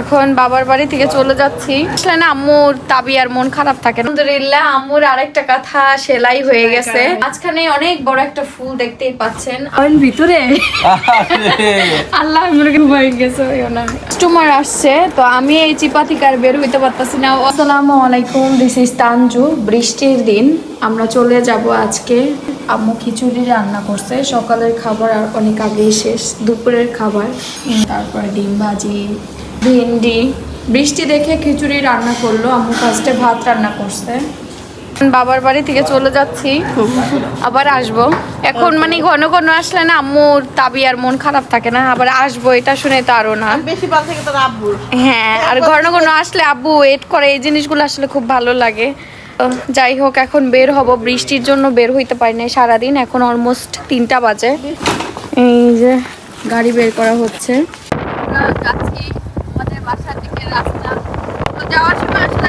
এখন বাবার বাড়ি থেকে চলে যাচ্ছি। আসলে না আম্মুর তাবিয়ার মন খারাপ থাকে না। আলহামদুলিল্লাহ আম্মুর আরেকটা কথা সেলাই হয়ে গেছে। মাঝখানে অনেক বড় একটা ফুল দেখতেই পাচ্ছেন। অয়েল ভিতরে? আল্লাহ মুরগি হয়ে গেছে? কাস্টমার আসছে তো আমি এই চিপা থেকে বের হইতে পারতাছি না। আসসালামু আলাইকুম দিস ইজ তানজু। বৃষ্টির দিন আমরা চলে যাব আজকে। আম্মু খিচুড়ি রান্না করছে। সকালের খাবার আর অনেক আগেই শেষ। দুপুরের খাবার তারপরে ডিম ভাজি ভেন্ডি বৃষ্টি দেখে খিচুড়ি রান্না করল। আম্মু ফার্স্টে ভাত রান্না করছে। বাবার বাড়ি থেকে চলে যাচ্ছি। আবার আসব। এখন মানে ঘন ঘন আসলে না আম্মুর তাবি আর মন খারাপ থাকে না। আবার আসব এটা শুনে তো আরও না। বেশি ভালো থেকে তোর আব্বুর হ্যাঁ আর ঘন ঘন আসলে আব্বু ওয়েট করে। এই জিনিসগুলো আসলে খুব ভালো লাগে। যাই হোক এখন বের হব। বৃষ্টির জন্য বের হইতে পারি না সারাদিন। এখন অলমোস্ট তিনটা বাজে। এই যে গাড়ি বের করা হচ্ছে। যাচ্ছি আমাদের বাসার দিকে রাস্তা তো যাওয়ার সময় আসলে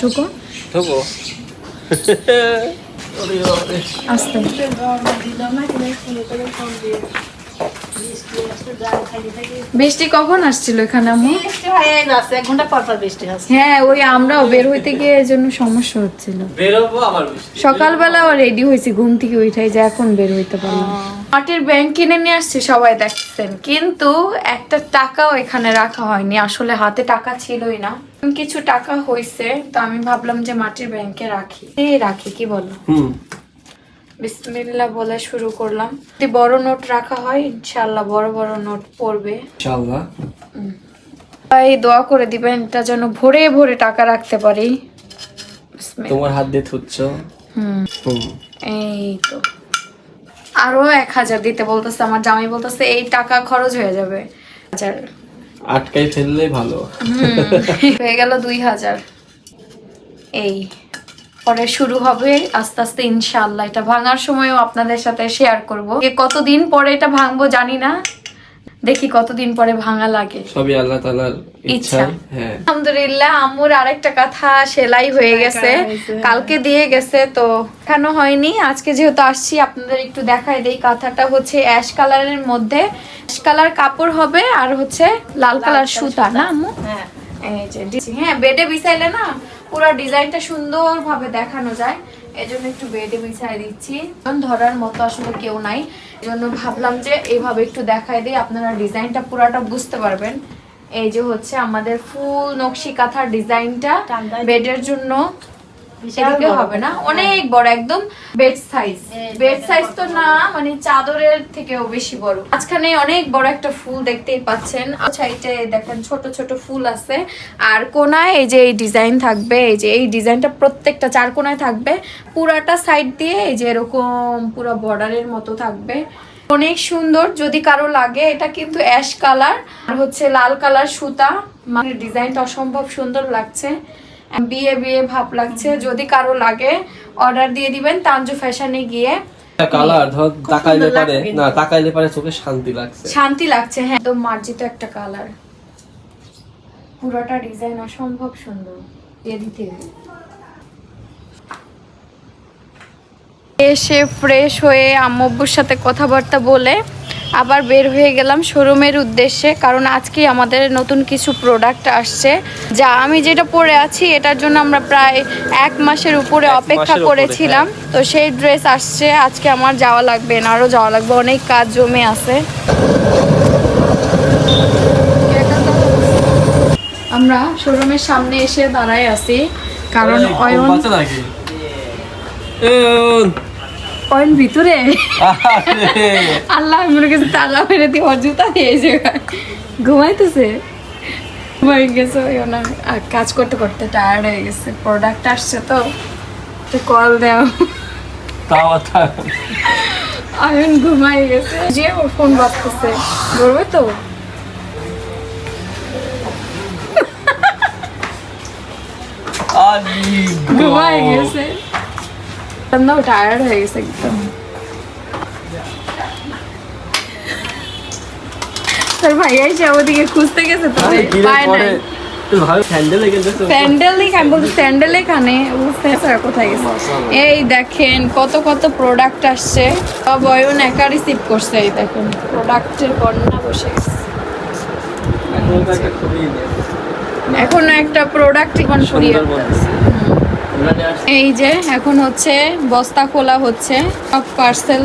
টুকু থবো আস্তে। বৃষ্টি কখন আসছিল এখানে আমি বৃষ্টি হয়ে যাচ্ছে এক ঘণ্টা পর পর বৃষ্টি হ্যাঁ ওই আমরাও বের হইতে গিয়ে এর জন্য সমস্যা হচ্ছিল। আবার রেডি হয়েছি ঘুম থেকে উঠাই যে এখন বের হইতে পারলাম। মাটির ব্যাংক কিনে নিয়ে আসছি সবাই দেখছেন। কিন্তু একটা টাকাও এখানে রাখা হয়নি। আসলে হাতে টাকা ছিলই না। কিছু টাকা হয়েছে তো আমি ভাবলাম যে মাটির ব্যাংকে রাখি। রাখি কি বলো? হুম। বিসমিল্লাহ বলে শুরু করলাম। যদি বড় নোট রাখা হয় ইনশাল্লাহ বড় বড় নোট পড়বে। ইনশাআল্লাহ। তাই দোয়া করে দিবেন এটা যেন ভরে ভরে টাকা রাখতে পারি। তোমার হাত দিয়ে থুচ্ছ। হুম। এই তো। আরও এক হাজার দিতে বলতেছে আমার জামাই বলতেছে এই টাকা খরচ হয়ে যাবে। হাজার। আটকাই ফেললে ভালো। হয়ে গেল দুই হাজার। এই পরে শুরু হবে আস্তে আস্তে ইনশাল্লাহ এটা ভাঙার সময়ও আপনাদের সাথে শেয়ার করব। কতদিন পরে এটা ভাঙবো জানি না। দেখি কতদিন পরে ভাঙা লাগে। সবই আল্লাহ তাআলার ইচ্ছা। হ্যাঁ। আলহামদুলিল্লাহ আম্মুর আরেকটা কথা সেলাই হয়ে গেছে। কালকে দিয়ে গেছে তো কেন হয়নি? আজকে যেহেতু আসছি আপনাদের একটু দেখাই দেই কাঁথাটা হচ্ছে অ্যাশ কালারের মধ্যে। অ্যাশ কালার কাপড় হবে আর হচ্ছে লাল কালার সুতা। না আম্মু? হ্যাঁ এই যে হ্যাঁ বেডে বিছাইলে না পুরো ডিজাইনটা সুন্দরভাবে দেখানো যায়। এজন্য একটু বেডে বিছায় দিচ্ছি। কারণ ধরার মতো আসলে কেউ নাই। এজন্য ভাবলাম যে এইভাবে একটু দেখাই দিই আপনারা ডিজাইনটা পুরাটা বুঝতে পারবেন। এই যে হচ্ছে আমাদের ফুল নকশি কাঁথার ডিজাইনটা বেডের জন্য। বড়। হবে না? অনেক বড় একদম বেড সাইজ বেড সাইজ তো না মানে চাদরের থেকেও বেশি বড়। মাঝখানে অনেক বড় একটা ফুল দেখতেই পাচ্ছেন। সাইডে দেখেন ছোট ছোট ফুল আছে। আর কোনায় এই যে এই ডিজাইন থাকবে এই যে এই ডিজাইনটা প্রত্যেকটা চার কোনায় থাকবে। পুরাটা সাইড দিয়ে এই যে এরকম পুরো বর্ডারের মতো থাকবে। অনেক সুন্দর যদি কারও লাগে এটা কিন্তু অ্যাশ কালার আর হচ্ছে লাল কালার সুতা। মানে ডিজাইনটা অসম্ভব সুন্দর লাগছে। বিয়ে বিয়ে ভাব লাগছে। যদি কারও লাগে অর্ডার দিয়ে দিবেন। তানজু ফ্যাশনে গিয়ে কালার ধর তাকাইলে পারে। না তাকাইলে পারে চোখে শান্তি লাগছে। শান্তি লাগছে হ্যাঁ। একদম মার্জিত একটা কালার পুরোটা ডিজাইন অসম্ভব সুন্দর। দিয়ে দিতে এসে ফ্রেশ হয়ে আম্মব্বুর সাথে কথাবার্তা বলে আবার বের হয়ে গেলাম শোরুমের উদ্দেশ্যে কারণ আজকে আমাদের নতুন কিছু প্রোডাক্ট আসছে যা আমি যেটা পরে আছি এটার জন্য আমরা প্রায় এক মাসের উপরে অপেক্ষা করেছিলাম। তো সেই ড্রেস আসছে আজকে আমার যাওয়া লাগবে না আরও যাওয়া লাগবে অনেক কাজ জমে আছে। আমরা শোরুমের সামনে এসে দাঁড়ায় আছি কারণ অয়ন। অয়ন ভিতরে? আল্লাহ মনে কাছে তালা মেরে দিয়ে ওর জুতা দিয়েছে ঘুমাইতেছে। ঘুমাই গেছে ওনার আর কাজ করতে করতে টায়ার্ড হয়ে গেছে। প্রোডাক্ট আসছে তো তো কল দেও। তাও। অয়ন ঘুমাই গেছে। যে ওর ফোন বাজতেছে ধরবে তো? ঘুমাই গেছে। একদম টায়ার্ড হয়ে গেছে একদম তোর ভাই এসে ওদিকে খুঁজতে গেছে তো পায় নাই স্যান্ডেল কিনতেছ স্যান্ডেল দেখে আমি বলছি স্যান্ডেল এখানে কোথায় গেছে এই দেখেন কত কত প্রোডাক্ট আসছে। সব অয়ন একা রিসিভ করছে এই দেখেন। প্রোডাক্টের বন্যা বসে খুবই এখনও একটা প্রোডাক্ট এখন সরিয়ে সুন্দর বলতেছে আমরা নিয়ে আসছি এই যে এখন হচ্ছে বস্তা খোলা হচ্ছে। সব পার্সেল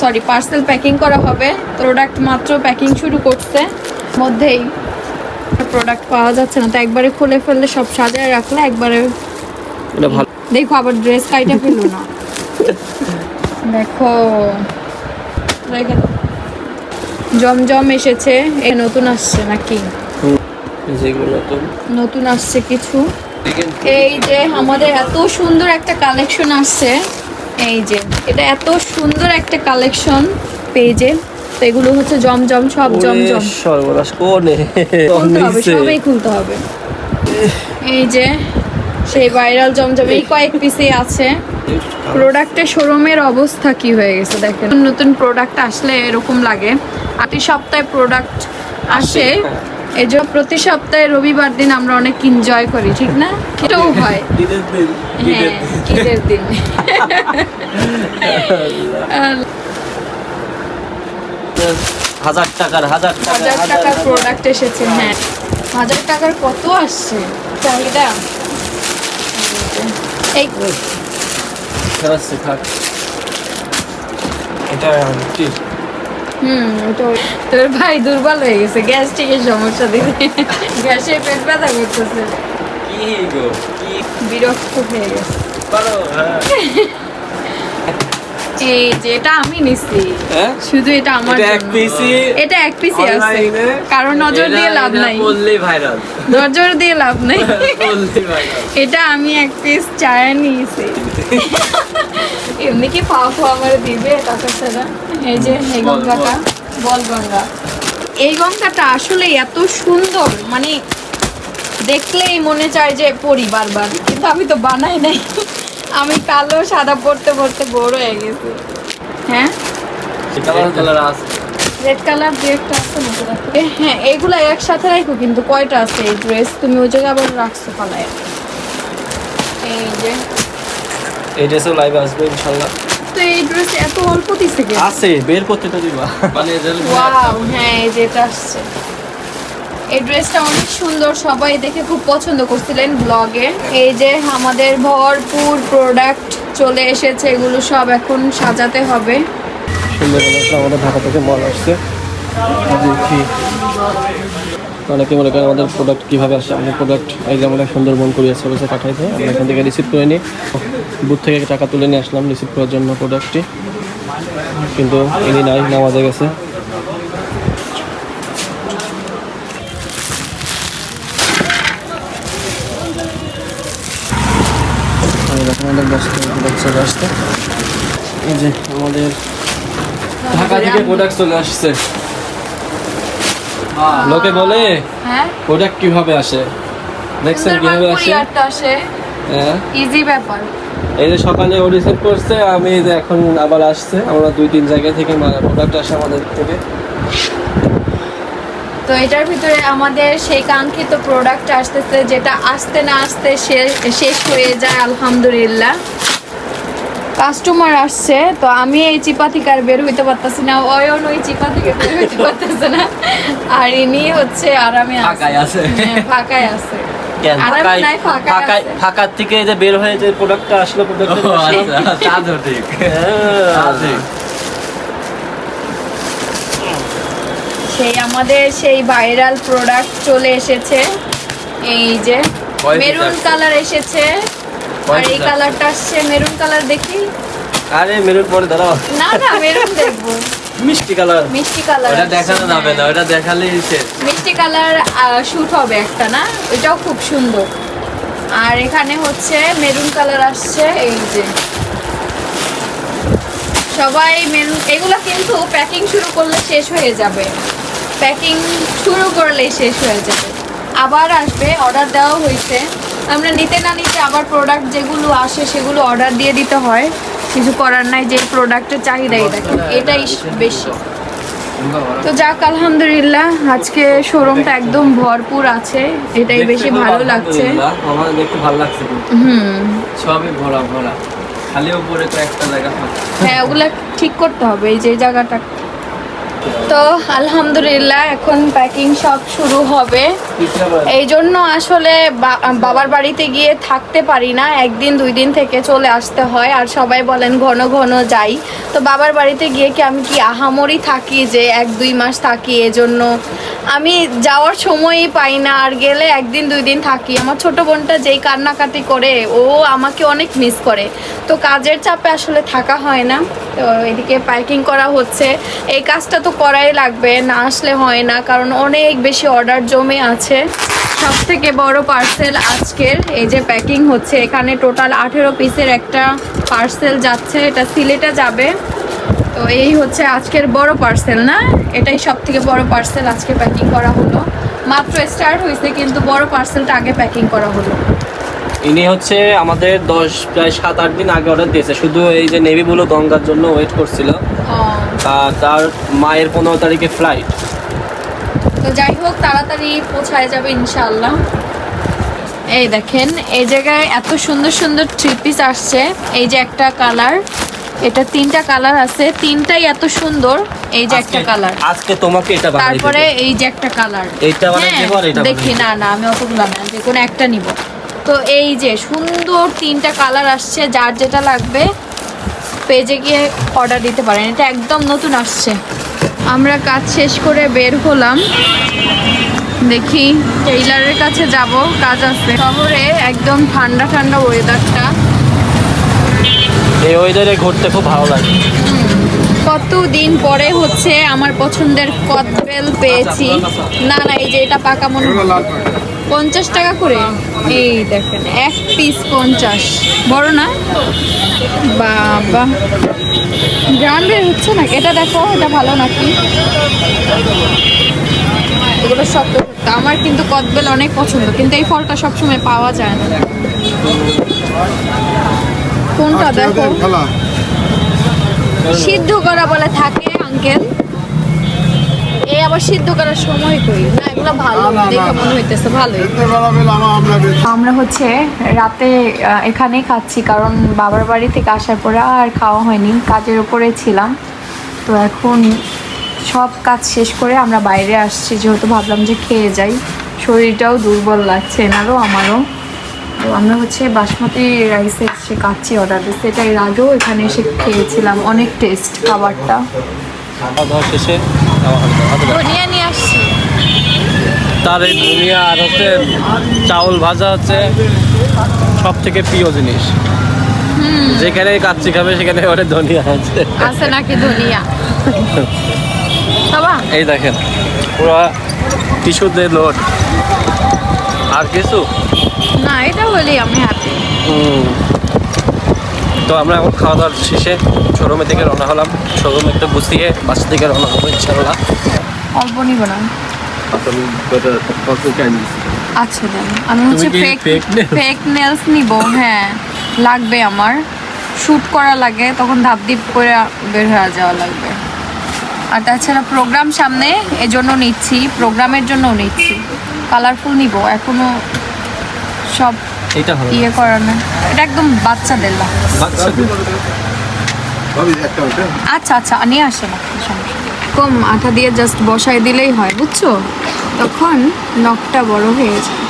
সরি পার্সেল প্যাকিং করা হবে। প্রোডাক্ট মাত্র প্যাকিং শুরু করছে। মধ্যেই প্রোডাক্ট পাওয়া যাচ্ছে না তো একবারে খুলে ফেললে সব সাজায় রাখলে একবারে দেখো আবার ড্রেস কাইটা ফেলল না। দেখো জমজম এসেছে এ নতুন আসছে নাকি? নতুন আসছে কিছু। এই যে আমাদের এত সুন্দর একটা কালেকশন আসছে। এই যে এটা এত সুন্দর একটা কালেকশন পেজে তো এগুলো হচ্ছে জমজম সব জমজম। সর্বনাশ কোনে? খুলতে হবে সবই খুলতে হবে। এই যে সেই ভাইরাল জমজম এই কয়েক পিসে আছে। প্রোডাক্টের শোরুমের অবস্থা কি হয়ে গেছে দেখেন। নতুন নতুন প্রোডাক্ট আসলে এরকম লাগে। প্রতি সপ্তাহে প্রোডাক্ট আসে। এই জন্য প্রতি সপ্তাহে রবিবার দিন আমরা অনেক এনজয় করি ঠিক না? এটাও হয়। হ্যাঁ ঈদের দিন। হাজার টাকার হাজার হাজার টাকার প্রোডাক্ট এসেছে হ্যাঁ। হাজার টাকার কত আসছে? চাহিদা? এই থাক। এটা হুম তোর ভাই দুর্বল হয়ে গেছে গ্যাস্ট্রিকের সমস্যা দিদি গ্যাসে পেট ব্যথা করতেছে। কি গো কি? বিরক্ত হয়ে গেছে। হ্যাঁ। এই যে এটা আমি নিছি। হ্যাঁ? শুধু এটা আমার এটা এক। পিসি এটা এক পিসি আছে। কারণ নজর দিয়ে লাভ নাই। বললেই ভাইরাল নজর দিয়ে লাভ নাই। এটা আমি এক পিস চায় নিয়েছি। এমনি কি পাওয়া আমার দিবে টাকা ছাড়া এই যে এই গঙ্গাটা এই গঙ্গাটা আসলে এত সুন্দর মানে দেখলেই মনে চায় যে পড়ি বারবার। কিন্তু আমি তো বানাই নাই। আমি কালো সাদা পড়তে পড়তে বড় হয়ে গেছি। হ্যাঁ? রেড কালার দু একটা আছে হ্যাঁ এইগুলো একসাথে রাখো কিন্তু কয়টা আছে এই ড্রেস তুমি ওই জায়গায় আবার রাখছো পালায়। এই যে। এই ড্রেসও লাইভে আসবে ইনশাআল্লাহ তো এই ড্রেস এত অল্প দিছে কেন? আছে বের করতে তো দিবা। মানে ওয়াও হ্যাঁ এই যেটা আসছে। এই ড্রেসটা অনেক সুন্দর সবাই দেখে খুব পছন্দ করছিলেন ব্লগে এই যে আমাদের ভরপুর প্রোডাক্ট চলে এসেছে এগুলো সব এখন সাজাতে হবে। সুন্দর আমাদের ঢাকা থেকে মাল আসছে। দেখি অনেকে মনে করেন আমাদের প্রোডাক্ট কীভাবে আসে? আমাদের প্রোডাক্ট এই যে আমরা সুন্দরবন কুরিয়ার সার্ভিসে পাঠাইছে, আমরা এখান থেকে রিসিভ করে নিই। বুথ থেকে টাকা তুলে নিয়ে আসলাম রিসিভ করার জন্য প্রোডাক্টটি কিন্তু ইনি নাই, নামাজে গেছে। আমাদের প্রোডাক্ট চলে আসছে। এই যে আমাদের ঢাকা থেকে প্রোডাক্ট চলে আসছে। লোকে বলে হ্যাঁ। প্রোডাক্ট কীভাবে আসে? দেখছেন কীভাবে আসে? আসে। হ্যাঁ। ইজি ব্যাপার। এই যে সকালে ও রিসিভ করছে আমি যে এখন আবার আসছে। আমরা দুই তিন জায়গা থেকে প্রোডাক্ট আসে আমাদের থেকে। তো এটার ভিতরে আমাদের সেই কাঙ্ক্ষিত প্রোডাক্ট আসতেছে যেটা আসতে না আসতে শেষ হয়ে যায় আলহামদুলিল্লাহ। কাস্টমার আসছে তো আমি এই চিপা থেকে আর বের হইতে পারতেছি না অয়ন ওই চিপা থেকে বের হইতে পারতেছে না আর ইনি হচ্ছে আরামে আছে। ফাঁকায় আছে। হ্যাঁ, ফাঁকায় আছে। ফাঁকার থেকে যে বের হয়ে যে প্রোডাক্টটা আসলো প্রোডাক্টটা ঠিক সেই আমাদের সেই ভাইরাল প্রোডাক্ট চলে এসেছে এই যে মেরুন কালার এসেছে আর এই কালারটা আসছে মেরুন কালার দেখি? আরে মেরুন পরে দাঁড়াও। না না মেরুন দেখব। মিষ্টি কালার। মিষ্টি কালার ওটা দেখানো যাবে না ওটা দেখালেই শেষ মিষ্টি কালার শুট হবে একটা না? এটাও খুব সুন্দর। আর এখানে হচ্ছে মেরুন কালার আসছে এই যে। সবাই মেরুন এগুলো কিন্তু প্যাকিং শুরু করলে শেষ হয়ে যাবে। প্যাকিং শুরু করলেই শেষ হয়ে যাবে। আবার আসবে অর্ডার দেওয়া হয়েছে। আমরা নিতে না নিতে আবার প্রোডাক্ট যেগুলো আসে সেগুলো অর্ডার দিয়ে দিতে হয়। কিছু করার নাই যে প্রোডাক্টের চাহিদাই দেখেন এটাই বেশি। তো যাক আলহামদুলিল্লাহ আজকে শোরুমটা একদম ভরপুর আছে এটাই বেশি ভালো লাগছে। আমার দেখতে ভালো লাগছে হুম। সবই ভরা ভরা। খালি উপরে কয়েকটা জায়গা। হ্যাঁ ওগুলা ঠিক করতে হবে এই যে জায়গাটা। তো আলহামদুলিল্লাহ এখন প্যাকিং সব শুরু হবে। এই জন্য আসলে বাবার বাড়িতে গিয়ে থাকতে পারি না। একদিন, দুই দিন থেকে চলে আসতে হয়। আর সবাই বলেন, ঘন ঘন যাই। তো বাবার বাড়িতে গিয়ে কি আমি কি আহামরি থাকি যে এক, দুই মাস থাকি এজন্য? আমি যাওয়ার সময়ই পাই না। আর গেলে একদিন, দুই দিন থাকি। আমার ছোট বোনটা যেই কান্নাকাটি করে, ও আমাকে অনেক মিস করে। তো কাজের চাপে আসলে থাকা হয় না। তো এদিকে প্যাকিং করা হচ্ছে। এই কাজটা তো করাই লাগবে, না আসলে হয় না। কারণ অনেক বেশি অর্ডার জমে আছে। সব থেকে বড় পার্সেল আজকের। এই যে প্যাকিং হচ্ছে এখানে টোটাল আঠেরো পিসের একটা পার্সেল যাচ্ছে এটা সিলেটে যাবে। তো এই হচ্ছে আজকের বড় পার্সেল না? এটাই সব থেকে বড় পার্সেল আজকে প্যাকিং করা হলো। মাত্র স্টার্ট হয়েছে কিন্তু বড় পার্সেলটা আগে প্যাকিং করা হলো। ইনি হচ্ছে আমাদের দশ প্রায় সাত আট দিন আগে অর্ডার দিয়েছে। শুধু এই যে নেভি ব্লু গঙ্গার জন্য ওয়েট করছিল। তার মায়ের পনেরো তারিখে ফ্লাইট তো যাই হোক তাড়াতাড়ি পৌঁছায় যাবে ইনশাল্লাহ এই দেখেন এই জায়গায় এত সুন্দর সুন্দর থ্রি পিস আসছে। এই যে একটা কালার এটা তিনটা কালার আছে। তিনটাই এত সুন্দর এই যে একটা কালার আজকে তোমাকে এটা বানাই তারপরে এই যে একটা কালার এইটা বানাই দেবো আর এটা দেখি না না আমি অতগুলো না যে কোনো একটা নিব। তো এই যে সুন্দর তিনটা কালার আসছে যার যেটা লাগবে পেজে গিয়ে অর্ডার দিতে পারেন। এটা একদম নতুন আসছে। আমরা কাজ শেষ করে বের হলাম। দেখি টেইলারের কাছে যাব কাজ আছে। শহরে একদম ঠান্ডা ঠান্ডা ওয়েদারটা এই ওয়েদারে ঘুরতে খুব ভালো লাগে। কত দিন পরে হচ্ছে আমার পছন্দের কদবেল পেয়েছি। না না এই যে এটা পাকা মনে। পঞ্চাশ টাকা করে? এই দেখেন এক পিস পঞ্চাশ। বড় না? বাবা। গ্রাম হচ্ছে না এটা দেখো এটা ভালো নাকি? এগুলো শক্ত শক্ত আমার কিন্তু কদবেল অনেক পছন্দ কিন্তু এই ফলটা সবসময় পাওয়া যায় না। কোনটা দেখো? সিদ্ধ করা বলে থাকে আঙ্কেল আবার সিদ্ধ করার সময় কই না এগুলো ভালো দেখে মনে হইতেছে ভালোই। আমরা হচ্ছে রাতে আহ, এখানেই খাচ্ছি কারণ বাবার বাড়ি থেকে আসার পরে আর খাওয়া হয়নি কাজের উপরে ছিলাম। তো এখন সব কাজ শেষ করে আমরা বাইরে আসছি যেহেতু ভাবলাম যে খেয়ে যাই। শরীরটাও দুর্বল লাগছে এনারও আমারও। তো আমরা হচ্ছে বাসমতি রাইসে এসে কাচ্ছি অর্ডার দিচ্ছি। এটা এর আগেও এখানে এসে খেয়েছিলাম অনেক টেস্ট খাবারটা। খাওয়া দাওয়া শেষে ধনিয়া নিয়ে আসছি। তার এই ধনিয়া আর হচ্ছে চাউল ভাজা হচ্ছে সব থেকে প্রিয় জিনিস। যেখানে কাচ্চি খাবে সেখানে ওটা ধনিয়া আছে। আছে নাকি ধনিয়া? বাবা। এই দেখেন পুরো টিস্যুতে লোড। আর কিছু? না এটা হলেই আমি হ্যাপি হুম। তো আমরা এখন খাওয়া দাওয়ার শেষে শোরুমের দিকে রওনা হলাম। শোরুম একটু গুছিয়ে বাসা থেকে রওনা হব ইনশাল্লাহ অল্প নিব না। আচ্ছা দেন আমি হচ্ছে ফেক ফেক নেলস নিব হ্যাঁ লাগবে আমার। শ্যুট করা লাগে তখন ধাপ ধিপ করে বের হয়ে যাওয়া লাগবে। আর তাছাড়া প্রোগ্রাম সামনে এজন্য নিচ্ছি প্রোগ্রামের জন্য নিচ্ছি। কালারফুল নিব এখনও সব এইটা ভালো ইয়ে করা না। এটা একদম বাচ্চাদের লাগে বাচ্চাদের। আচ্ছা আচ্ছা নিয়ে আসে না। কম আঠা দিয়ে জাস্ট বসাই দিলেই হয় বুঝছ? তখন নখটা বড় হয়ে যায়।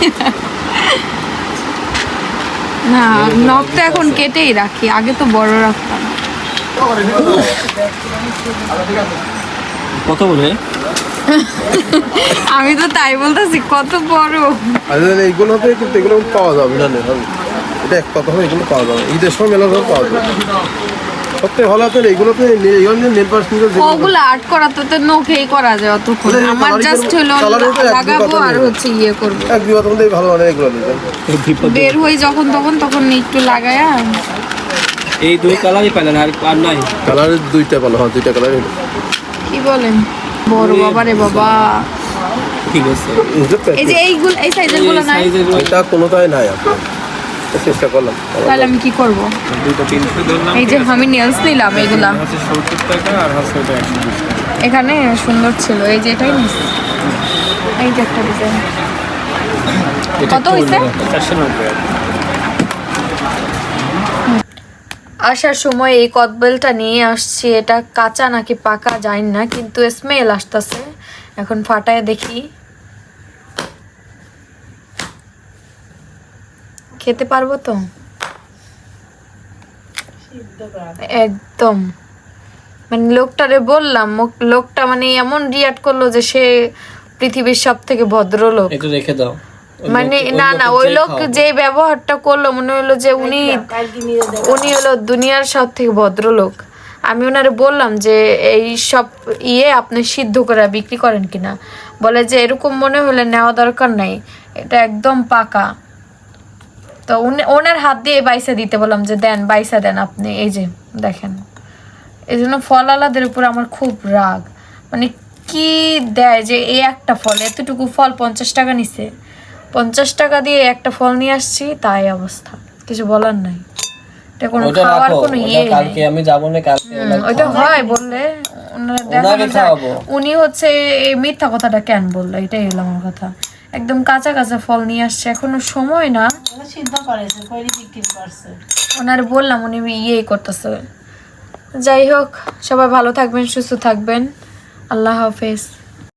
না নখটা এখন কেটেই রাখি আগে তো বড় রাখতাম। কত বলে? আমি তো তাই বলতেছি কত বড়? আচ্ছা এইগুলোতে কিন্তু এগুলো পাওয়া যাবে না না, হবে। এটা এক কথা হবে এগুলো পাওয়া যাবে ঈদের সময় মেলা পাওয়া যাবে। সবথেকে ভালো আছে এইগুলোতে নেল পার্স ওগুলো আর্ট করা তো তো নখেই করা যায় ওদের আমার জাস্ট হলো লাগাবো আর হচ্ছে ইয়ে করব। এক দুই কথা মধ্যে ভালো মানে এগুলো বের হই যখন তখন তখন একটু লাগায়া। এই দুই কালারই পেলেন আর আর নাই। কালারের দুইটা ভালো হ্যাঁ দুইটা কালার কি বলেন? বড় বাবা রে বাবা। ঠিক আছে। এই যে এইগুলো এই সাইজেরগুলো নাই? এটা কোনোটাই নাই আপনার। চেষ্টা করলাম। তাহলে আমি কি করব? দুটো তিনশো ধরলাম এই যে আমি নেলস নিলাম এইগুলা সত্তর টাকা আর হচ্ছে এখানে সুন্দর ছিল। এই যে এটাই নিস এই যে একটা ডিজাইন কত হয়েছে চারশো নব্বই আসার সময় এই কদবেলটা নিয়ে আসছি। এটা কাঁচা নাকি পাকা যায় না কিন্তু স্মেল আসতেছে। এখন ফাটায় দেখি। খেতে পারব তো? একদম। মানে লোকটারে বললাম লোকটা মানে এমন রিয়াক্ট করল যে সে পৃথিবীর সব থেকে ভদ্রলোক। একটু রেখে দাও। মানে না না ওই লোক যে ব্যবহারটা করল মনে হলো যে উনি উনি হলো দুনিয়ার সব থেকে ভদ্রলোক। আমি ওনারে বললাম যে এই সব ইয়ে আপনি সিদ্ধ করে বিক্রি করেন কিনা? বলে যে এরকম মনে হলে নেওয়া দরকার নাই এটা একদম পাকা। তো উনি ওনার হাত দিয়ে বাইসা দিতে বললাম যে দেন বাইসা দেন আপনি এই যে দেখেন। এই জন্য ফল আলাদের উপর আমার খুব রাগ। মানে কি দেয় যে এই একটা ফল এতটুকু ফল পঞ্চাশ টাকা নিছে। পঞ্চাশ টাকা দিয়ে একটা ফল নিয়ে আসছি তাই অবস্থা। কিছু বলার নাই। ওটা রাখো ইয়ে কালকে আমি যাব না কালকে। হয় বললে। উনি হচ্ছে এই মিথ্যা কথাটা কেন বলল? এটাই হলো আমার কথা। একদম কাঁচা কাঁচা ফল নিয়ে আসছে এখনও সময় না। ওনারে বললাম উনি ইয়েই করতেছে। যাই হোক সবাই ভালো থাকবেন সুস্থ থাকবেন। আল্লাহ হাফেজ।